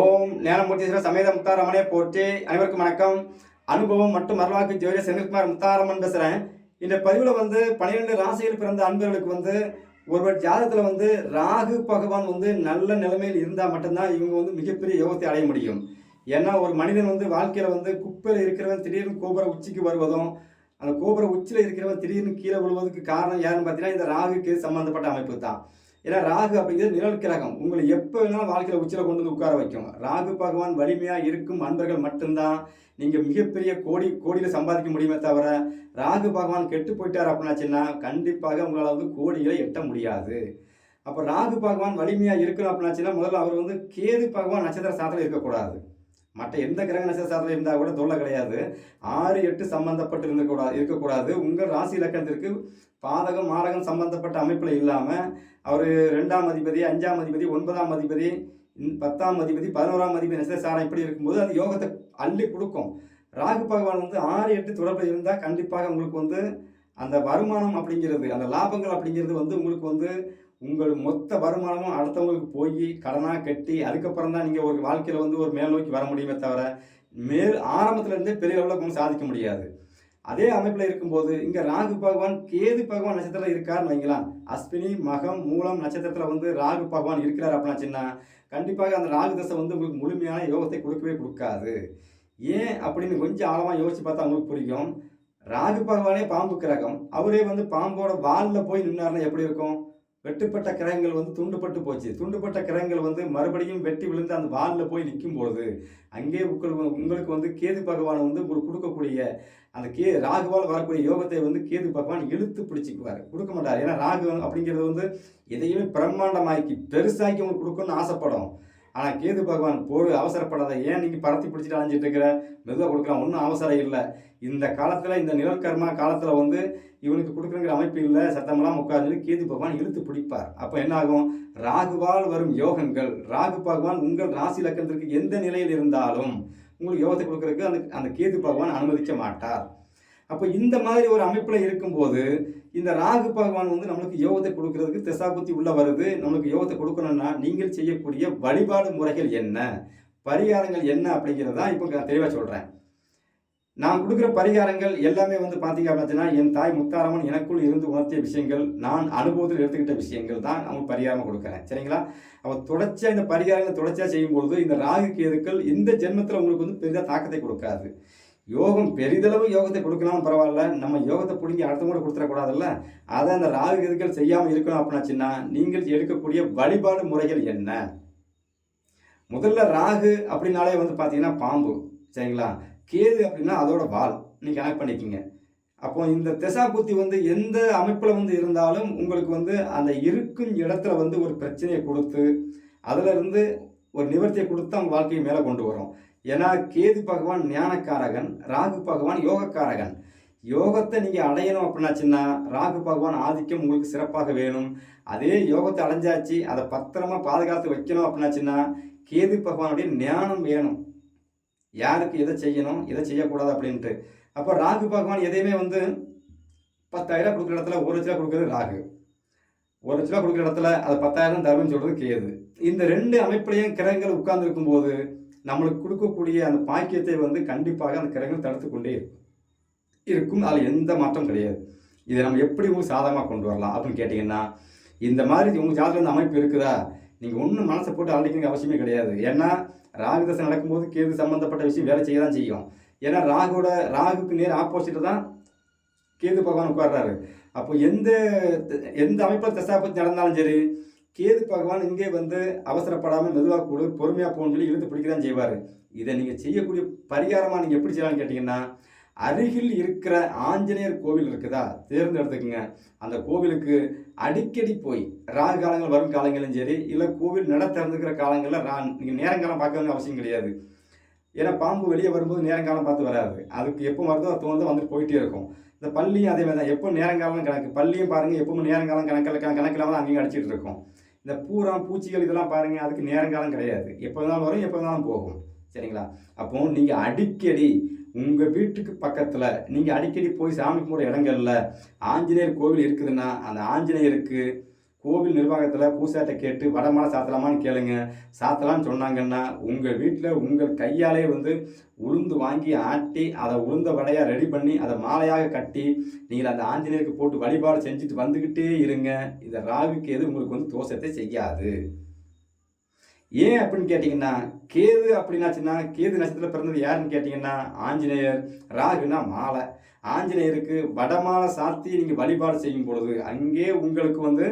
ஓம் ஞானமூர்த்தீஸ்வர சமேத முத்தாரமனே போற்றி. அனைவருக்கும் வணக்கம். அனுபவம் மற்றும் வரலாற்று ஜோதிட செந்தில்குமார் முத்தாரமன் பேசுகிறேன் இந்த பதிவில் வந்து பன்னிரெண்டு ராசியில் பிறந்த அன்பர்களுக்கு வந்து ஒருவர் ஜாதகத்தில் வந்து ராகு பகவான் வந்து நல்ல நிலைமையில் இருந்தால் மட்டும்தான் இவங்க வந்து மிகப்பெரிய யோகத்தை அடைய முடியும். ஏன்னா ஒரு மனிதன் வந்து வாழ்க்கையில் வந்து குப்பையில் இருக்கிறவன் திடீர்னு கோபுர உச்சிக்கு வருவதும் அந்த கோபுர உச்சியில் இருக்கிறவன் திடீர்னு கீழே விழுவதுக்கு காரணம் யாருன்னு பார்த்தீங்கன்னா இந்த ராகுக்கு சம்மந்தப்பட்ட அமைப்பு தான். ஏன்னா ராகு அப்படிங்கிறது நிழல் கிரகம். உங்களை எப்போ வேணாலும் வாழ்க்கையில் உச்சியில் கொண்டு வந்து உட்கார வைக்கும். ராகு பகவான் வலிமையாக இருக்கும் அன்பர்கள் மட்டும்தான். நீங்கள் மிகப்பெரிய கோடி கோடியில் சம்பாதிக்க முடியுமே தவிர ராகு பகவான் கெட்டு போயிட்டார் அப்படின்னாச்சுன்னா கண்டிப்பாக உங்களால் வந்து கோடிகளை எட்ட முடியாது. அப்போ ராகு பகவான் வலிமையாக இருக்கணும் அப்படின்னாச்சுன்னா முதல்ல அவர் வந்து கேது பகவான் நட்சத்திர சாதத்தில் இருக்கக்கூடாது. மற்ற எந்த கிரக நட்சத்திர இருந்தால் கூட தொல்லை கிடையாது. ஆறு எட்டு சம்பந்தப்பட்டு இருக்கக்கூடாது இருக்கக்கூடாது உங்கள் ராசி இலக்கணத்திற்கு பாதகம் மாரகம் சம்பந்தப்பட்ட அமைப்பில் இல்லாமல் அவர் ரெண்டாம் அதிபதி அஞ்சாம் அதிபதி ஒன்பதாம் அதிபதி பத்தாம் அதிபதி பதினோராம் அதிபதி நட்சத்திர சாரம் இப்படி இருக்கும்போது அது யோகத்தை அள்ளி கொடுக்கும். ராகு பகவான் வந்து ஆறு எட்டு தொடர்பில் இருந்தால் கண்டிப்பாக உங்களுக்கு வந்து அந்த வருமானம் அப்படிங்கிறது அந்த லாபங்கள் அப்படிங்கிறது வந்து உங்களுக்கு வந்து உங்கள் மொத்த வருமானமும் அடுத்தவங்களுக்கு போய் கடனாக கட்டி அதுக்கப்புறம் தான் நீங்கள் ஒரு வாழ்க்கையில் வந்து ஒரு மேல் நோக்கி வர முடியுமே தவிர மேல் ஆரம்பத்துலேருந்தே பெரிய லெவலில் ஒன்றும் சாதிக்க முடியாது. அதே அமைப்பில் இருக்கும்போது இங்கே ராகு பகவான் கேது பகவான் நட்சத்திரத்தில் இருக்காருன்னு வைங்களாம் அஸ்வினி மகம் மூலம் நட்சத்திரத்தில் வந்து ராகு பகவான் இருக்கிறார் அப்படின்னாச்சுன்னா கண்டிப்பாக அந்த ராகு தசை வந்து உங்களுக்கு முழுமையான யோகத்தை கொடுக்கவே கொடுக்காது. ஏன் அப்படின்னு கொஞ்சம் ஆழமாக யோசித்து பார்த்தா உங்களுக்கு புரியும். ராகு பகவானே பாம்பு கிரகம் அவரே வந்து பாம்போட வாலில் போய் நின்னார்னா எப்படி இருக்கும்? வெட்டுப்பட்ட கிரகங்கள் வந்து துண்டுபட்டு போச்சு. துண்டுப்பட்ட கிரகங்கள் வந்து மறுபடியும் வெட்டி விழுந்து அந்த வாலில் போய் நிற்கும் பொழுது அங்கே உங்களுக்கு உங்களுக்கு வந்து கேது பகவான் வந்து உங்களுக்கு கொடுக்கக்கூடிய அந்த கே ராகுவால் வரக்கூடிய யோகத்தை வந்து கேது பகவான் இழுத்து பிடிச்சிக்குவார். கொடுக்க மாட்டார். ஏன்னா ராகு அப்படிங்கிறது வந்து எதையுமே பிரம்மாண்டமாக்கி பெருசாக்கி உங்களுக்கு கொடுக்கணும்னு ஆசைப்படும். ஆனால் கேது பகவான் போடு அவசரப்படாத. ஏன் நீங்கள் பரத்தி பிடிச்சிட்டு அலைஞ்சிட்டு இருக்கிற மெதுவாக கொடுக்கலாம் ஒன்றும் அவசரம் இல்லை. இந்த காலத்தில் இந்த நிழல் கர்மா காலத்தில் வந்து இவனுக்கு கொடுக்குறங்கிற அமைப்பு இல்லை. சத்தமெல்லாம் உட்கார்ந்து கேது பகவான் இழுத்து பிடிப்பார். அப்போ என்ன ஆகும் ராகுவால் வரும் யோகங்கள். ராகு பகவான் உங்கள் ராசி லக்கணத்திற்கு எந்த நிலையில் இருந்தாலும் உங்களுக்கு யோகத்தை கொடுக்கறதுக்கு அந்த அந்த கேது பகவான் அனுமதிக்க மாட்டார். அப்போ இந்த மாதிரி ஒரு அமைப்பில் இருக்கும்போது இந்த ராகு பகவான் வந்து நம்மளுக்கு யோகத்தை கொடுக்கறதுக்கு திசாபுத்தி உள்ள வருது. நம்மளுக்கு யோகத்தை கொடுக்கணும்னா நீங்கள் செய்யக்கூடிய வழிபாடு முறைகள் என்ன? பரிகாரங்கள் என்ன அப்படிங்கிறதான் இப்போ நான் தெளிவாக சொல்கிறேன் நான் கொடுக்குற பரிகாரங்கள் எல்லாமே வந்து பார்த்தீங்க அப்படின்னா என் தாய் முத்தாரம்மன் எனக்குள் இருந்து உணர்த்திய விஷயங்கள் நான் அனுபவத்தில் எடுத்துக்கிட்ட விஷயங்கள் தான் அவங்க பரிகாரமாக கொடுக்குறேன். சரிங்களா? அவள் தொடர்ச்சியாக இந்த பரிகாரங்களை தொடர்ச்சியாக செய்யும்பொழுது இந்த ராகு கேதுக்கள் இந்த ஜென்மத்தில் உங்களுக்கு வந்து பெரிதாக தாக்கத்தை கொடுக்காது. யோகம் பெரிதளவு யோகத்தை கொடுக்கலாம் பரவாயில்ல. நம்ம யோகத்தை பிடிங்கி அடுத்த முறை கொடுத்துடக்கூடாதுல்ல. அதை அந்த ராகு கேதுக்கள் செய்யாமல் இருக்கணும் அப்படின்னாச்சுன்னா நீங்கள் எடுக்கக்கூடிய வழிபாடு முறைகள் என்ன? முதல்ல ராகு அப்படின்னாலே வந்து பார்த்தீங்கன்னா பாம்பு சரிங்களா? கேது அப்படின்னா அதோட வால். நீங்கள் கனெக்ட் பண்ணிக்கிங்க. அப்போ இந்த திசா புத்தி வந்து எந்த அமைப்பில் வந்து இருந்தாலும் உங்களுக்கு வந்து அந்த இருக்கும் இடத்துல வந்து ஒரு பிரச்சனையை கொடுத்து அதிலிருந்து ஒரு நிவர்த்தியை கொடுத்து அவங்க வாழ்க்கையை மேலே கொண்டு வரும். ஏன்னா கேது பகவான் ஞானக்காரகன் ராகு பகவான் யோகக்காரகன். யோகத்தை நீங்கள் அடையணும் அப்படின்னாச்சுன்னா ராகு பகவான் ஆதிக்கம் உங்களுக்கு சிறப்பாக வேணும். அதே யோகத்தை அடைஞ்சாச்சு அதை பத்திரமா பாதுகாத்து வைக்கணும் அப்படின்னாச்சுன்னா கேது பகவானுடைய ஞானம் வேணும். யாருக்கு எதை செய்யணும் எதை செய்யக்கூடாது அப்படின்ட்டு. அப்போ ராகு பகவான் எதையுமே வந்து பத்தாயிரம் கொடுக்குற இடத்துல ஒரு லட்ச ரூபா கொடுக்குறது ராகு. ஒரு லட்ச ரூபா கொடுக்குற இடத்துல அது பத்தாயிரம் தரும்னு சொல்கிறது கேது. இந்த ரெண்டு அமைப்புலையும் கிரகங்கள் உட்கார்ந்துருக்கும் போது நம்மளுக்கு கொடுக்கக்கூடிய அந்த பாக்கியத்தை வந்து கண்டிப்பாக அந்த கிரகங்கள் தடுத்து கொண்டே இருக்கும். இருக்கும். அதில் எந்த மாற்றம் கிடையாது. இதை நம்ம எப்படி உங்களுக்கு சாதகமாக கொண்டு வரலாம் அப்படின்னு கேட்டிங்கன்னா இந்த மாதிரி உங்கள் ஜாதகம் இந்த அமைப்பு இருக்குதா? நீங்கள் ஒன்றும் மனசை போட்டு அழைக்கிற அவசியமே கிடையாது. ஏன்னா ராகு தசை நடக்கும்போது கேது சம்மந்தப்பட்ட விஷயம் வேலை செய்ய தான் செய்யும். ஏன்னா ராகுவோட ராகுக்கு நேர் ஆப்போசிட்டு தான் கேது பகவான் உட்கார்றாரு. அப்போ எந்த எந்த அமைப்பில் தசாபத்தி நடந்தாலும் சரி கேது பகவான் இங்கே வந்து அவசரப்படாமல் மெதுவாக கொடு பொறுமையாக போகணும்னு சொல்லி இழுத்து பிடிக்க தான் செய்வார். இதை நீங்கள் செய்யக்கூடிய பரிகாரமாக நீங்கள் எப்படி செய்யலாம்னு கேட்டிங்கன்னா அருகில் இருக்கிற ஆஞ்சநேயர் கோவில் இருக்குதா? தேர்ந்தெடுத்துக்குங்க. அந்த கோவிலுக்கு அடிக்கடி போய் ராகு காலங்கள் வரும் காலங்களும் சரி இல்லை கோவில் நட திறந்துக்கிற காலங்களில் ரா நீங்கள் நேரங்காலம் பார்க்க அவசியம் கிடையாது. ஏன்னா பாம்பு வெளியே வரும்போது நேரங்காலம் பார்த்து வராது. அதுக்கு எப்போ வருதோ அது தோணுதோ வந்துட்டு போயிட்டே இருக்கும். இந்த பள்ளியும் அதே மாதிரி தான். எப்போ நேரங்காலம் கணக்கு பள்ளியும் பாருங்கள் எப்பவும் நேரங்காலம் கணக்கில் கணக்கில் தான் அங்கேயும் அடிச்சிட்டு இருக்கும். இந்த பூரம் பூச்சிகள் இதெல்லாம் பாருங்கள் அதுக்கு நேரங்காலம் கிடையாது. எப்போ இருந்தாலும் வரும் எப்போ இருந்தாலும் போகும். சரிங்களா? அப்போ நீங்கள் அடிக்கடி உங்கள் வீட்டுக்கு பக்கத்தில் நீங்கள் அடிக்கடி போய் சாமி கும்பிட்ற இடங்கள்ல ஆஞ்சநேயர் கோவில் இருக்குதுன்னா அந்த ஆஞ்சநேயருக்கு கோவில் நிர்வாகத்தில் பூசாட்டை கேட்டு வடமாலை சாத்தலாமான்னு கேளுங்க. சாத்தலாம்னு சொன்னாங்கன்னா உங்கள் வீட்டில் உங்கள் கையாலே வந்து உளுந்து வாங்கி ஆட்டி அதை உளுந்த வடையாக ரெடி பண்ணி அதை மாலையாக கட்டி நீங்கள் அந்த ஆஞ்சநேயருக்கு போட்டு வழிபாடு செஞ்சுட்டு வந்துக்கிட்டே இருங்க. இந்த ராகுக்கு எது? உங்களுக்கு வந்து தோஷத்தை செய்யாது. ஏன் அப்படின்னு கேட்டிங்கன்னா கேது அப்படின்னாச்சுன்னா கேது நட்சத்திரத்தில் பிறந்தது யாருன்னு கேட்டிங்கன்னா ஆஞ்சநேயர் ராகுனா மாலை. ஆஞ்சநேயருக்கு வடமாலை சாத்தி நீங்கள் வழிபாடு செய்யும் பொழுது அங்கே உங்களுக்கு வந்து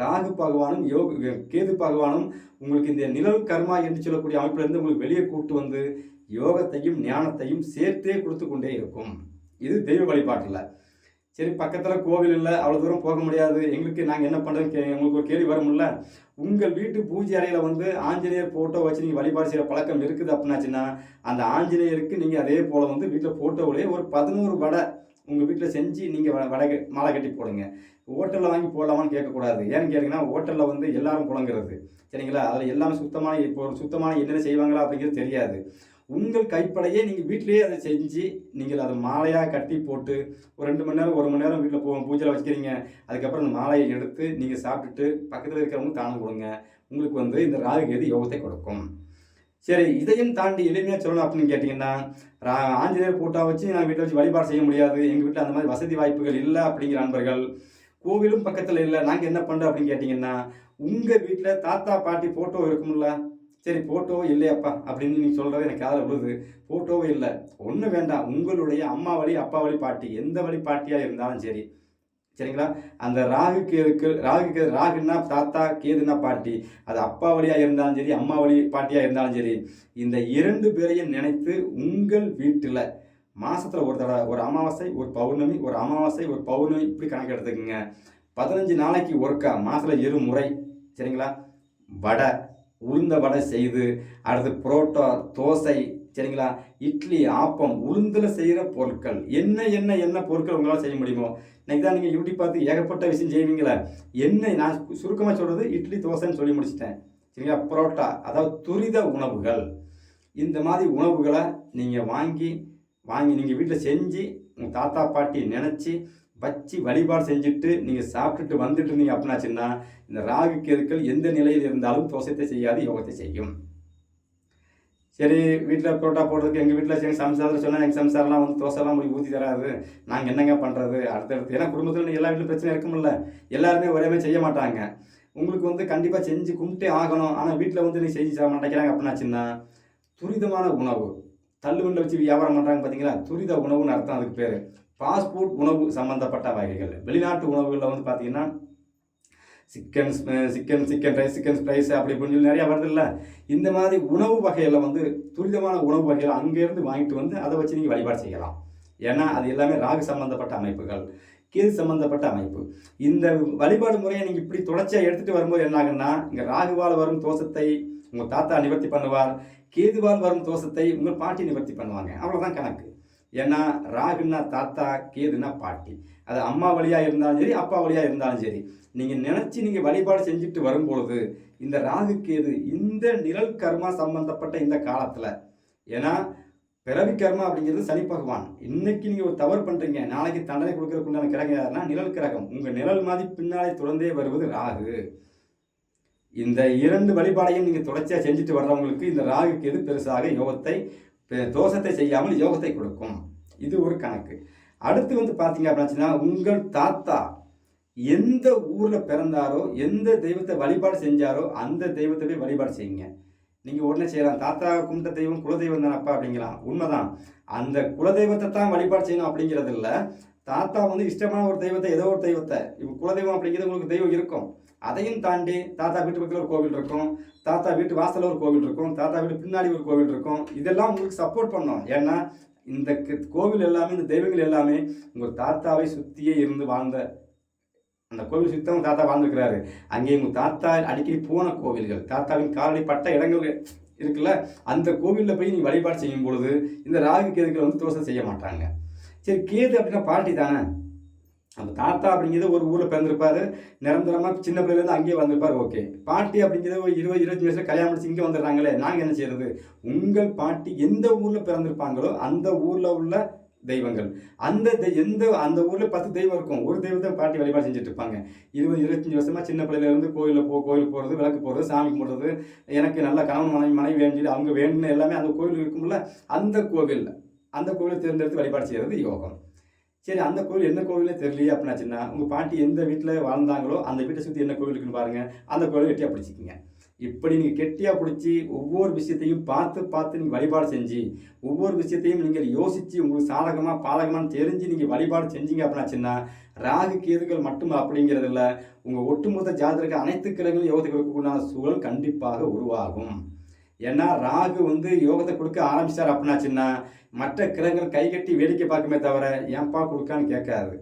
ராகு பகவானும் யோக கேது பகவானும் உங்களுக்கு இந்த நிழல் கர்மா என்று சொல்லக்கூடிய அமைப்பிலிருந்து உங்களுக்கு வெளியே கூட்டு வந்து யோகத்தையும் ஞானத்தையும் சேர்த்தே கொடுத்து கொண்டே இருக்கும். இது தெய்வ வழிபாட்டில் சரி பக்கத்தில் கோவில் இல்லை அவ்வளோ தூரம் போக முடியாது. எங்களுக்கு நாங்கள் என்ன பண்ணுறோம் கே உங்களுக்கு ஒரு கேள்வி வரும்ல உங்கள் வீட்டு பூஜை அறையில் வந்து ஆஞ்சநேயர் ஃபோட்டோ வச்சு நீங்கள் வழிபாடு செய்கிற பழக்கம் இருக்குது அப்படின்னாச்சுன்னா அந்த ஆஞ்சநேயருக்கு நீங்கள் அதே போல் வந்து வீட்டில் ஃபோட்டோவிலே ஒரு பதினோரு வடை உங்கள் வீட்டில் செஞ்சு நீங்கள் வடை கட்டி- மாலை கட்டி போடுங்க. ஹோட்டலில் வாங்கி போடலாமான்னு கேட்கக்கூடாது. ஏன்னு கேட்டிங்கன்னா ஹோட்டலில் வந்து எல்லாரும் புழங்குறது சரிங்களா? அதில் எல்லாமே சுத்தமான இப்போ ஒரு சுத்தமான என்னென்ன செய்வாங்களா அப்படிங்கிறது தெரியாது. உங்கள் கைப்படையே நீங்கள் வீட்டிலேயே அதை செஞ்சு நீங்கள் அதை மாலையாக கட்டி போட்டு ஒரு ரெண்டு மணி நேரம் ஒரு மணி நேரம் வீட்டில் போவோம் பூஜையில் வச்சுக்கிறீங்க. அதுக்கப்புறம் அந்த மாலையை எடுத்து நீங்கள் சாப்பிட்டுட்டு பக்கத்தில் இருக்கிறவங்க தானம் கொடுங்க. உங்களுக்கு வந்து இந்த ராகு கேது யோகத்தை கொடுக்கும். சரி இதையும் தாண்டி எளிமையாக சொல்லணும் அப்படின்னு கேட்டிங்கன்னா ரா ஆஞ்சநேயர் போட்டா வச்சு நான் வீட்டில் வச்சு வழிபாடு செய்ய முடியாது. எங்கள் வீட்டில் அந்த மாதிரி வசதி வாய்ப்புகள் இல்லை அப்படிங்கிற நண்பர்கள். கோவிலும் பக்கத்தில் இல்லை. நாங்கள் என்ன பண்ணுறோம் அப்படின்னு கேட்டிங்கன்னா உங்கள் வீட்டில் தாத்தா பாட்டி ஃபோட்டோ இருக்கும்ல? சரி ஃபோட்டோவோ இல்லையாப்பா அப்படின்னு நீங்கள் சொல்கிறது எனக்கு காதில் விழுது. ஃபோட்டோவோ இல்லை. ஒன்றும் வேண்டாம். உங்களுடைய அம்மா வழி அப்பா வழி பாட்டி. எந்த வழி பாட்டியாக இருந்தாலும் சரி. சரிங்களா? அந்த ராகு கேதுக்கு ராகு கேது ராகுன்னா தாத்தா கேதுன்னா பாட்டி. அது அப்பா வழியாக இருந்தாலும் சரி அம்மா வழி பாட்டியாக இருந்தாலும் சரி. இந்த இரண்டு பேரையும் நினைத்து உங்கள் வீட்டில் மாதத்தில் ஒரு தடவை ஒரு அமாவாசை ஒரு பௌர்ணமி ஒரு அமாவாசை ஒரு பௌர்ணமி இப்படி கணக்கு எடுத்துக்கோங்க. பதினஞ்சு நாளைக்கு ஒருக்கா மாதத்தில் இரு முறை சரிங்களா? வடை. உளுந்த வடை செய்து அடுத்து புரோட்டா தோசை சரிங்களா? இட்லி ஆப்பம் உளுந்தில் செய்கிற பொருட்கள். என்ன என்ன என்ன பொருட்கள் உங்களால் செய்ய முடியுமோ? இன்றைக்கி தான் நீங்கள் யூடியூப் பார்த்து ஏகப்பட்ட விஷயம் செய்வீங்களே என்ன நான் சுருக்கமாக சொல்கிறது இட்லி தோசைன்னு சொல்லி முடிச்சிட்டேன். சரிங்களா? புரோட்டா அதாவது துரித உணவுகள். இந்த மாதிரி உணவுகளை நீங்கள் வாங்கி வாங்கி நீங்கள் வீட்டில் செஞ்சு உங்கள் தாத்தா பாட்டி நினச்சி வச்சு வழிபாடு செஞ்சுட்டு நீங்கள் சாப்பிட்டுட்டு வந்துட்டு இருந்தீங்க அப்படின்னாச்சுன்னா இந்த ராகு கேதுக்கள் எந்த நிலையில் இருந்தாலும் தோஷத்தை செய்யாது யோகத்தை செய்யும். சரி வீட்டில் புரோட்டா போடுறதுக்கு எங்கள் வீட்டில் எங்கள் சம்சாரத்தில் சொன்னால் எங்கள் சம்சாரெலாம் வந்து தோசைலாம் முடி ஊற்றி தராது. நாங்கள் என்னங்க பண்ணுறது அடுத்தடுத்து ஏன்னா குடும்பத்தில் எல்லா வீட்டிலும் பிரச்சனை இருக்குமில்ல எல்லாருமே ஒரே செய்ய மாட்டாங்க. உங்களுக்கு வந்து கண்டிப்பாக செஞ்சு கும்பிட்டே ஆகணும். ஆனால் வீட்டில் வந்து நீ செஞ்சு சாப்பிட மாட்டேங்கிறாங்க அப்படின்னாச்சுன்னா துரிதமான உணவு. தள்ளுவண்டில் வச்சு வியாபாரம் பண்ணுறாங்க பார்த்தீங்களா துரித உணவுன்னு அர்த்தம் அதுக்கு பேர். ஃபாஸ்ட் ஃபுட் உணவு சம்மந்தப்பட்ட வகைகள். வெளிநாட்டு உணவுகளில் வந்து பார்த்தீங்கன்னா chicken chicken chicken rice chicken ஸ்ப்ரைஸ் அப்படி இப்படின்னு சொல்லி நிறையா வருது இல்லை? இந்த மாதிரி உணவு வகையில் வந்து துரிதமான உணவு வகைகள் அங்கேருந்து வாங்கிட்டு வந்து அதை வச்சு நீங்கள் வழிபாடு செய்யலாம். ஏன்னா அது எல்லாமே ராகு சம்மந்தப்பட்ட அமைப்புகள் கீது சம்மந்தப்பட்ட அமைப்பு. இந்த வழிபாடு முறையை நீங்கள் இப்படி தொடர்ச்சியாக எடுத்துகிட்டு வரும்போது என்ன ஆகுன்னா இங்கே ராகுவால் வரும் தோஷத்தை உங்கள் தாத்தா நிவர்த்தி பண்ணுவார் கேதுவால் வரும் தோஷத்தை உங்கள் பாட்டி நிவர்த்தி பண்ணுவாங்க. அவ்வளோதான் கணக்கு. ஏன்னா ராகுன்னா தாத்தா கேதுன்னா பாட்டி. அது அம்மா வழியாக இருந்தாலும் சரி அப்பா வழியாக இருந்தாலும் சரி. நீங்கள் நினச்சி நீங்கள் வழிபாடு செஞ்சுட்டு வரும்பொழுது இந்த ராகு கேது இந்த நிழல் கர்மா சம்பந்தப்பட்ட இந்த காலத்தில் ஏன்னா பிறவி கர்மா அப்படிங்கிறது சனி பகவான். இன்னைக்கு நீங்கள் ஒரு தவறு பண்ணுறீங்க நாளைக்கு தண்டனை கொடுக்கறதுக்குண்டான கிரகம் யாருன்னா நிழல் கிரகம். உங்கள் நிழல் மாதிரி பின்னாலே தொடர்ந்தே வருவது ராகு. இந்த இரண்டு வழிபாடையும் நீங்கள் தொடர்ச்சியாக செஞ்சுட்டு வர்றவங்களுக்கு இந்த ராகு கேது பெருசாக யோகத்தை பெ- தோஷத்தை செய்யாமல் யோகத்தை கொடுக்கும். இது ஒரு கணக்கு. அடுத்து வந்து பார்த்தீங்க அப்படின்னா உங்கள் தாத்தா எந்த ஊரில் பிறந்தாரோ எந்த தெய்வத்தை வழிபாடு செஞ்சாரோ அந்த தெய்வத்தை போய் வழிபாடு செய்யுங்க. நீங்கள் உடனே செய்யலாம். தாத்தா கும்பிட்ட தெய்வம் குலதெய்வம் தானப்பா அப்படிங்கலாம். உண்மைதான். அந்த குலதெய்வத்தை தான் வழிபாடு செய்யணும் அப்படிங்கிறது இல்லை. தாத்தா வந்து இஷ்டமான ஒரு தெய்வத்தை ஏதோ ஒரு தெய்வத்தை. இப்போ குலதெய்வம் அப்படிங்கிறது உங்களுக்கு தெய்வம் இருக்கும். அதையும் தாண்டி தாத்தா வீட்டு பக்கத்தில் ஒரு கோவில் இருக்கும். தாத்தா வீட்டு வாசலில் ஒரு கோவில் இருக்கும். தாத்தா வீட்டு பின்னாடி ஒரு கோவில் இருக்கும். இதெல்லாம் உங்களுக்கு சப்போர்ட் பண்ணும் ஏன்னா இந்த க- கோவில் எல்லாமே இந்த தெய்வங்கள் எல்லாமே உங்கள் தாத்தாவை சுற்றியே இருந்து வாழ்ந்த அந்த கோவில் சுற்றி உங்கள் தாத்தா வாழ்ந்துருக்கிறாரு. அங்கே உங்கள் தாத்தா அடிக்கடி போன கோவில்கள் தாத்தாவின் காலடி பட்ட இடங்கள் இருக்குல்ல அந்த கோவிலில் போய் நீ வழிபாடு செய்யும் பொழுது இந்த ராகு கேதுக்கள் வந்து தோசை செய்ய மாட்டாங்க. சரி கேது அப்படின்னா பாட்டி தானே? அந்த தாத்தா அப்படிங்கிறது ஒரு ஊரில் பிறந்திருப்பார். நிரந்தரமாக சின்ன பிள்ளைலேருந்து அங்கேயே வந்திருப்பார். ஓகே. பாட்டி அப்படிங்கிறது ஒரு இருபது இருபத்தஞ்சு வயசுல கல்யாணம் முடிச்சு இங்கே வந்துடுறாங்களே நாங்கள் என்ன செய்யறது? உங்கள் பாட்டி எந்த ஊரில் பிறந்திருப்பாங்களோ அந்த ஊரில் உள்ள தெய்வங்கள். அந்த எந்த அந்த ஊரில் பத்து தெய்வம் இருக்கும். ஒரு தெய்வத்தை பாட்டி வழிபாடு செஞ்சுட்டு இருப்பாங்க. இருபது இருபத்தஞ்சு வருஷமாக சின்ன பிள்ளையிலேருந்து கோயிலில் போ கோயிலுக்கு போகிறது விளக்கு போகிறது சாமி கும்பிட்றது எனக்கு நல்ல கணவன் மனைவி மனைவி வேணும் சொல்லி அவங்க வேணும்னு எல்லாமே அந்த கோயில் இருக்கும்ல அந்த கோவில் அந்த கோவிலை தேர்ந்தெடுத்து வழிபாடு செய்கிறது யோகம். சரி அந்த கோவில் என்ன கோவிலே தெரியலையே அப்படின்னாச்சுன்னா உங்கள் பாட்டி எந்த வீட்டில் வாழ்ந்தாங்களோ அந்த வீட்டை சுற்றி என்ன கோவில் இருக்குன்னு பாருங்கள் அந்த கோவிலை கெட்டியாக பிடிச்சிக்கிங்க. இப்படி நீங்கள் கெட்டியாக பிடிச்சி ஒவ்வொரு விஷயத்தையும் பார்த்து பார்த்து நீங்கள் வழிபாடு செஞ்சு ஒவ்வொரு விஷயத்தையும் நீங்கள் யோசித்து உங்களுக்கு சாதகமாக பாதகமான்னு தெரிஞ்சு நீங்கள் வழிபாடு செஞ்சீங்க அப்படின்னாச்சுன்னா ராகு கேதுகள் மட்டும் அப்படிங்கிறது இல்லை உங்கள் ஒட்டுமொத்த ஜாதகருக்கு அனைத்து கிரகங்களும் யோகத்துக்கு கொடுக்கக்கூடிய சூழல் கண்டிப்பாக உருவாகும். ஏன்னா ராகு வந்து யோகத்தை கொடுக்க ஆரம்பிச்சார் அப்படின்னாச்சுன்னா மற்ற கிரகங்கள் கை கட்டி வேடிக்கை பார்க்குமே தவிர ஏன்பா கொடுக்கான்னு கேட்காது.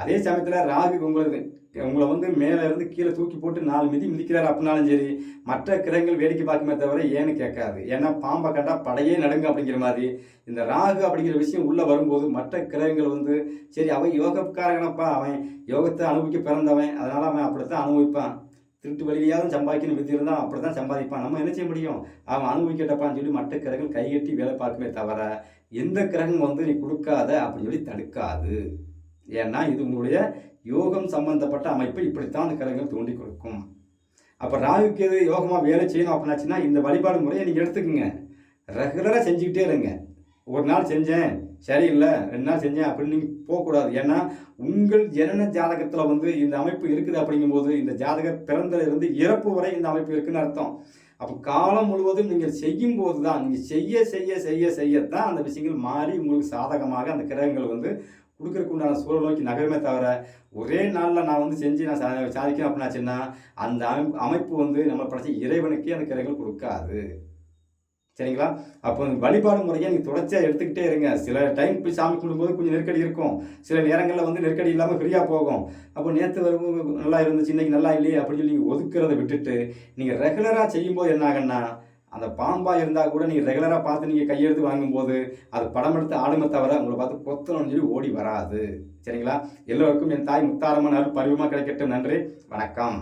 அதே சமயத்தில் ராகு உங்களுக்கு உங்களை வந்து மேலே இருந்து கீழே தூக்கி போட்டு நாலு மிதி மிதிக்கிறார் அப்படின்னாலும் சரி மற்ற கிரகங்கள் வேடிக்கை பார்க்குமே தவிர ஏன்னு கேட்காது. ஏன்னா பாம்பை கண்டா படையே நடுங்க அப்படிங்கிற மாதிரி இந்த ராகு அப்படிங்கிற விஷயம் உள்ளே வரும்போது மற்ற கிரகங்கள் வந்து சரி அவன் யோகக்காரகனப்பா அவன் யோகத்தை அனுபவிக்க பிறந்தவன் அதனால் அவன் அப்படித்தான் அனுபவிப்பான். திருட்டு வழியாவது சம்பாதிக்கணும் விதி இருந்தால் அப்படி தான் சம்பாதிப்பான். நம்ம என்ன செய்ய முடியும்? அவன் அனுபவிக்கட்டப்பான்னு சொல்லி மற்ற கிரகங்கள் கைகட்டி வேலை பார்க்கவே தவிர எந்த கிரகம் வந்து நீ கொடுக்காத அப்படின்னு சொல்லி தடுக்காது. ஏன்னா இது உங்களுடைய யோகம் சம்பந்தப்பட்ட அமைப்பை. இப்படித்தான் அந்த கிரகங்கள் தூண்டி கொடுக்கும். அப்போ ராகுக்கு எது யோகமாக வேலை செய்யணும் அப்படின்னாச்சுன்னா இந்த வழிபாடு முறையை நீங்கள் எடுத்துக்கோங்க. ரெகுலராக செஞ்சுக்கிட்டே இருங்க. ஒரு நாள் செஞ்சேன். சரியில்லை ரெண்டு நாள் செஞ்சேன் அப்படின்னு நீங்கள் போகக்கூடாது. ஏன்னா உங்கள் ஜனன ஜாதகத்தில் வந்து இந்த அமைப்பு இருக்குது அப்படிங்கும்போது இந்த ஜாதக பிறந்ததிலிருந்து இறப்பு வரை இந்த அமைப்பு இருக்குன்னு அர்த்தம். அப்போ காலம் முழுவதும் நீங்கள் செய்யும் போது தான் நீங்கள் செய்ய செய்ய செய்ய செய்யத்தான் அந்த விஷயங்கள் மாறி உங்களுக்கு சாதகமாக அந்த கிரகங்கள் வந்து கொடுக்கறதுக்கு உண்டான சூழல் நோக்கி நகருமே தவிர ஒரே நாளில் நான் வந்து செஞ்சு நான் சா சாதிக்கணும் அப்படின்னாச்சுன்னா அந்த அமைப்பு அமைப்பு வந்து நம்ம படைச்ச இறைவனுக்கே அந்த கிரகங்கள் கொடுக்காது. சரிங்களா? அப்போ வழிபாடு முறையை நீங்கள் தொடர்ச்சியாக எடுத்துக்கிட்டே இருங்க. சில டைம் போய் சாமி கும்பிடும்போது கொஞ்சம் நெருக்கடி இருக்கும். சில நேரங்களில் வந்து நெருக்கடி இல்லாமல் ஃப்ரீயாக போகும். அப்போ நேற்று வரும்போது நல்லா இருந்துச்சு இன்னைக்கு நல்லா இல்லையே அப்படின்னு சொல்லி நீங்கள் ஒதுக்குறதை விட்டுட்டு நீங்கள் ரெகுலராக செய்யும்போது என்ன ஆகுன்னா அந்த பாம்பாக இருந்தால் கூட நீங்கள் ரெகுலராக பார்த்து நீங்கள் கையெழுத்து வாங்கும்போது அது படம் எடுத்து ஆடுமே தவிர உங்களை பார்த்து கொத்தணும்னு சொல்லி ஓடி வராது. சரிங்களா? எல்லோருக்கும் என் தாய் முத்தாரம்மன் பருவமாக கிடைக்கட்டும். நன்றி. வணக்கம்.